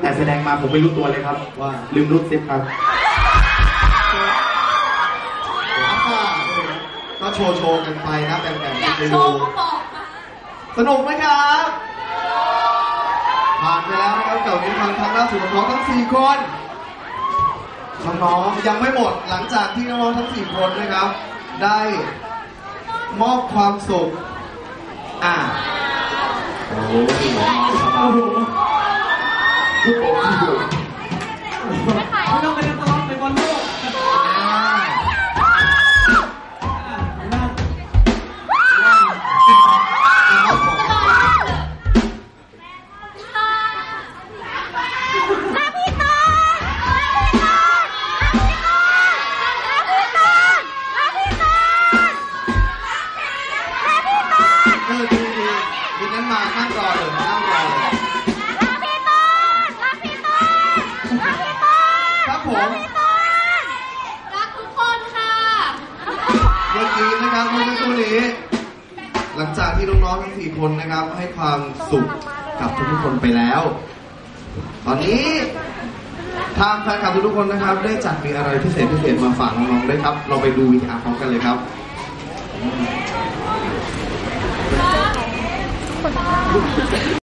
แต่แสดงมาผมไม่รู้ตัวเลยครับ ว่าลืมรูดซิปครับ ก็โชว์โชว์กันไปนะแบ่งๆกันอยากไปโชดูว์ก็บอกมาสนุกไหมครับ ผ่านไปแล้วนะครับกับนิทานทางด้านสุขของทั้ง4คนน้องๆยังไม่หมดหลังจากที่น้องๆทั้ง4คนนะครับ ได้มอบความสุขอ่า โอ้โห ดีดีนั้นมานั่งรอเลยนั่งรอเลยครับผม รักทุกคนค่ะเมื่อกี้นะครับเมื่อสักครู่นี้ หลังจากที่น้องๆทั้งสี่คนนะครับ ให้ความสุขกับทุกๆคนไปแล้ว ตอนนี้ทางแฟนคลับทุกๆคนนะครับ ได้จัดมีอะไรพิเศษพิเศษมาฝากน้องๆด้วยครับ เราไปดูวิดีอาพร้อมกันเลยครับ ข